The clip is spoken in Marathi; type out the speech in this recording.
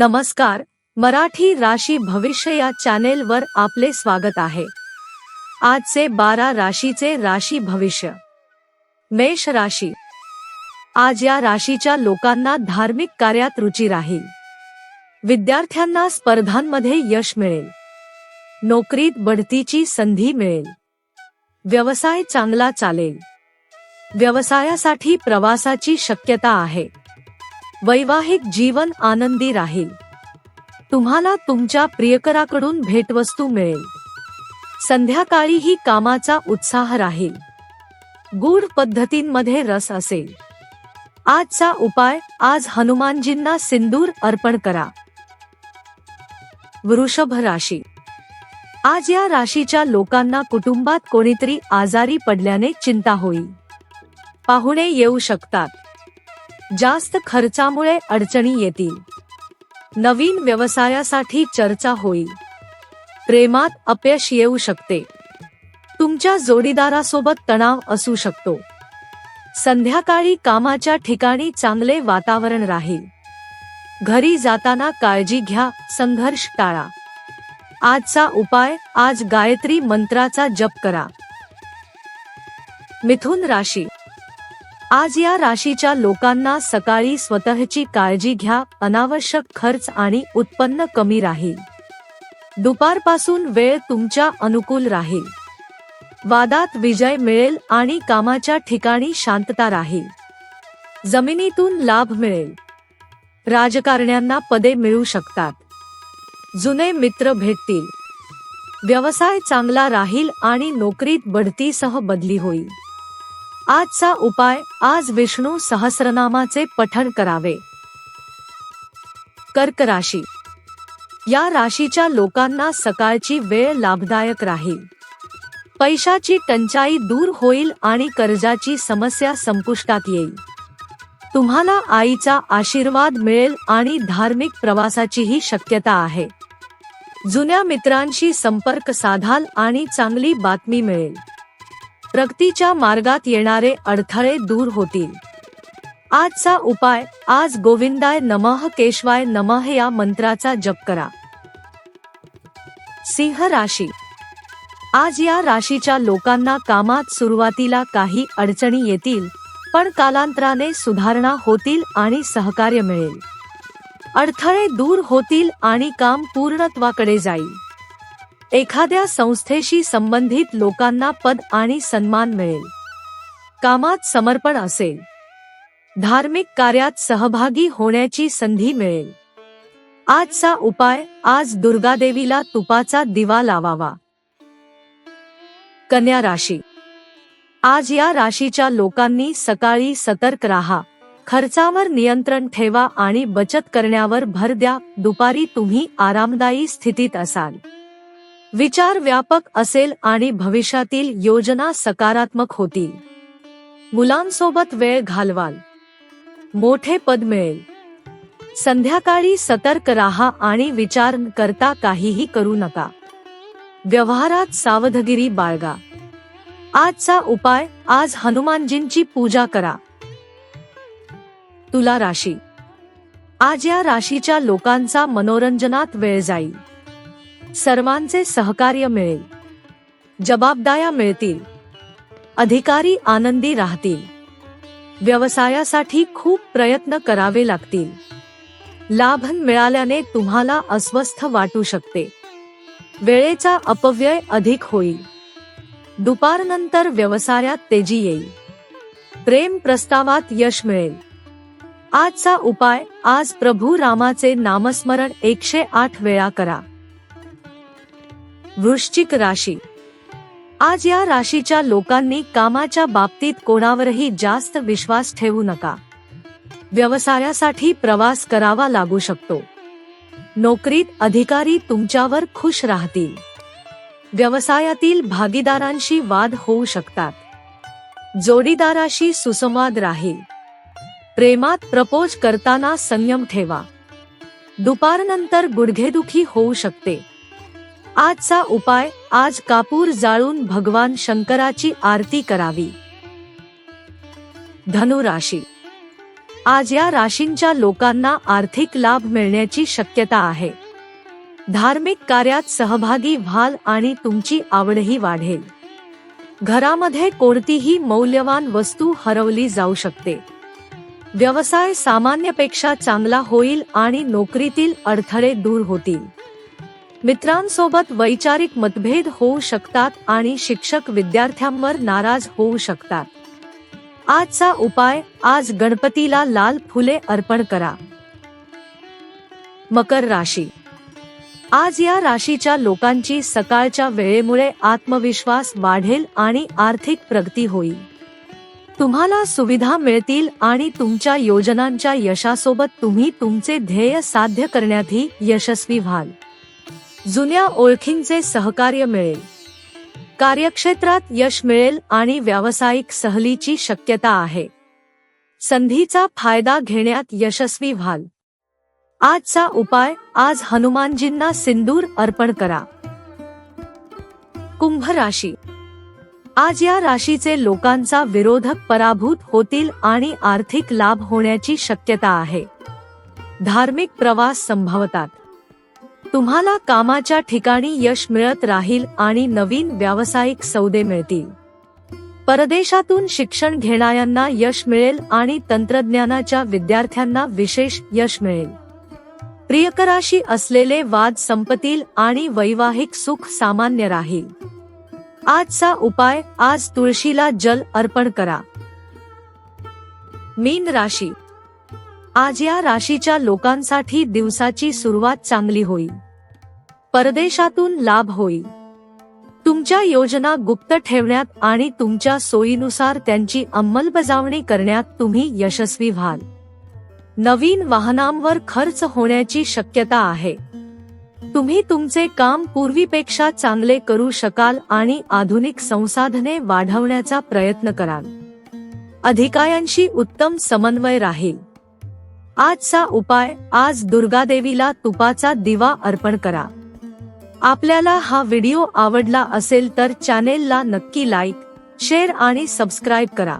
नमस्कार. मराठी राशी भविष्य या चॅनेलवर आपले स्वागत आहे. आजचे बारा राशीचे राशी भविष्य. मेष राशी. आज या राशीच्या लोकांना धार्मिक कार्यात रुची राहील. विद्यार्थ्यांना स्पर्धांमध्ये यश मिळेल. नोकरीत बढतीची संधी मिळेल. व्यवसाय चांगला चालेल. व्यवसायासाठी प्रवासाची शक्यता आहे. वैवाहिक जीवन आनंदी राहील. तुम्हाला तुमच्या प्रियकराकडून भेटवस्तू मिळेल. संध्याकाळीही कामाचा उत्साह राहील. गूढ पद्धतींमध्ये रस असेल. आजचा उपाय आज हनुमानजींना सिंदूर अर्पण करा. वृषभ राशी. आज या राशीच्या लोकांना कुटुंबात कोणीतरी आजारी पडल्याने चिंता होईल. पाहुणे येऊ शकतात. जास्त खर्चामुळे अडचणी येतील. नवीन व्यवसायासाठी चर्चा होईल. प्रेमात अपयश येऊ शकते. तुमच्या जोडीदारासोबत तणाव असू शकतो. संध्याकाळी कामाच्या ठिकाणी चांगले वातावरण राहील. घरी जाताना काळजी घ्या संघर्ष टाळा. आजचा उपाय आज गायत्री मंत्राचा जप करा. मिथुन राशी आज या राशीच्या लोकांना सकाळी स्वतःची काळजी घ्या अनावश्यक खर्च आणि उत्पन्न कमी राहील. दुपारपासून वेळ तुमच्या अनुकूल राहील. वादात विजय मिळेल आणि कामाच्या ठिकाणी शांतता राहील. जमिनीतून लाभ मिळेल. राजकारण्यांना पदे मिळू शकतात. जुने मित्र भेटतील. व्यवसाय चांगला राहील आणि नोकरीत बढतीसह बदली होईल. आजचा उपाय आज विष्णू सहस्रनामाचे पठण करावे. कर्क राशी. या राशीच्या लोकांना सकाळची वेळ लाभदायक राहील. पैशाची टंचाई दूर होईल आणि कर्जाची समस्या संपुष्टात येईल. तुम्हाला आईचा आशीर्वाद मिळेल आणि धार्मिक प्रवासाचीही शक्यता आहे. जुन्या मित्रांशी संपर्क साधाल आणि चांगली बातमी मिळेल. प्रगतीच्या मार्गात येणारे अडथळे दूर होतील. आजचा उपाय आज गोविंदाय नमः केशवाय नमः या मंत्राचा जप करा. सिंह राशी. आज या राशीच्या लोकांना कामात सुरुवातीला काही अडचणी येतील पण कालांतराने सुधारणा होतील आणि सहकार्य मिळेल. अडथळे दूर होतील आणि काम पूर्णत्वाकडे जाईल. एखाद्या संस्थेशी संबंधित लोकांना पद आणि सन्मान मिळेल. कामात समर्पण असेल. धार्मिक कार्यात सहभागी होण्याची संधी मिळेल. आजचा उपाय आज दुर्गादेवीला तुपाचा दिवा लावावा. कन्या राशी. आज या राशीच्या लोकांनी सकाळी सतर्क राहा. खर्चावर नियंत्रण ठेवा आणि बचत करण्यावर भर द्या. दुपारी तुम्ही आरामदायी स्थितीत असाल. विचार व्यापक असेल आणि भविष्यातील योजना सकारात्मक होतील. मुलांसोबत वेळ घालवाल. मोठे पद मिळेल. संध्याकाळी सतर्क राहा आणि विचार करता काहीही करू नका. व्यवहारात सावधगिरी बाळगा. आजचा उपाय आज हनुमानजींची पूजा करा. तुला राशी. आज या राशीच्या लोकांचा मनोरंजनात वेळ जाईल. सर्वांचे सहकार्य मिळेल. जबाबदाऱ्या मिळतील. अधिकारी आनंदी राहतील. व्यवसायासाठी खूप प्रयत्न करावे लागतील. लाभ मिळाल्याने तुम्हाला अस्वस्थ वाटू शकते. वेळेचा अपव्यय अधिक होईल. दुपारनंतर व्यवसायात तेजी येईल. प्रेम प्रस्तावात यश मिळेल. आजचा उपाय आज प्रभू रामाचे नामस्मरण एकशे आठ वेळा करा. वृश्चिक राशी. आज या राशीच्या लोकांनी कामाच्या बाबतीत कोणावरही जास्त विश्वास ठेवू नका. व्यवसायासाठी प्रवास करावा लागू शकतो. नोकरीत अधिकारी तुमच्यावर खुश राहतील. व्यवसायातील भागीदारांशी वाद होऊ शकतात. जोडीदाराशी सुसंवाद राहील. प्रेमात प्रपोज करताना संयम ठेवा. दुपारनंतर गुडघेदुखी होऊ शकते. आजचा उपाय आज कापूर जाळून भगवान शंकराची आरती करावी. धनुराशी. आज या राशींच्या लोकांना आर्थिक लाभ मिळण्याची शक्यता आहे. धार्मिक कार्यात सहभागी व्हाल आणि तुमची आवडही वाढेल. घरामध्ये कोणतीही मौल्यवान वस्तू हरवली जाऊ शकते. व्यवसाय सामान्यपेक्षा चांगला होईल आणि नोकरीतील अडथळे दूर होतील. मित्रांसोबत वैचारिक मतभेद होऊ शकतात आणि शिक्षक विद्यार्थ्यांवर नाराज होऊ शकतात. आजचा उपाय आज गणपतीला लाल फुले अर्पण करा. मकर राशी. आज या राशीच्या लोकांची सकाळच्या वेळेमुळे आत्मविश्वास वाढेल आणि आर्थिक प्रगती होईल. तुम्हाला सुविधा मिळतील आणि तुमच्या योजनांच्या यशासोबत तुम्ही तुमचे ध्येय साध्य करण्यातही यशस्वी व्हाल. जुन्या ओळखींचे सहकार्य मिळेल. कार्यक्षेत्रात यश मिळेल आणि व्यावसायिक सहलीची शक्यता आहे. संधीचा फायदा घेण्यात यशस्वी व्हाल. आजचा उपाय आज हनुमानजींना सिंदूर अर्पण करा. कुंभ राशी. आज या राशीचे लोकांचा विरोधक पराभूत होतील आणि आर्थिक लाभ होण्याची शक्यता आहे. धार्मिक प्रवास संभवतात. तुम्हाला कामाच्या ठिकाणी यश मिळत राहील आणि नवीन व्यावसायिक सौदे मिळतील. परदेशातून शिक्षण घेणाऱ्यांना यश मिळेल आणि तंत्रज्ञानाच्या विद्यार्थ्यांना विशेष यश मिळेल. प्रियकराशी असलेले वाद संपतील आणि वैवाहिक सुख सामान्य राहील. आजचा उपाय आज तुळशीला जल अर्पण करा. मीन राशी आज या राशीच्या लोकांसाठी दिवसाची सुरुवात चांगली होईल. परदेशातून लाभ होईल. तुमच्या योजना गुप्त ठेवण्यात आणि तुमच्या सोयीनुसार त्यांची अंमलबजावणी करण्यात तुम्ही यशस्वी व्हाल. नवीन वाहनांवर खर्च होण्याची शक्यता आहे. तुम्ही तुमचे काम पूर्वीपेक्षा चांगले करू शकाल आणि आधुनिक संसाधने वाढवण्याचा प्रयत्न कराल. अधिकाऱ्यांशी उत्तम समन्वय राहील. आजचा उपाय आज दुर्गादेवीला तुपाचा दिवा अर्पण करा. आपल्याला हा व्हिडिओ आवडला असेल तर चॅनेलला नक्की लाईक शेअर आणि सबस्क्राईब करा.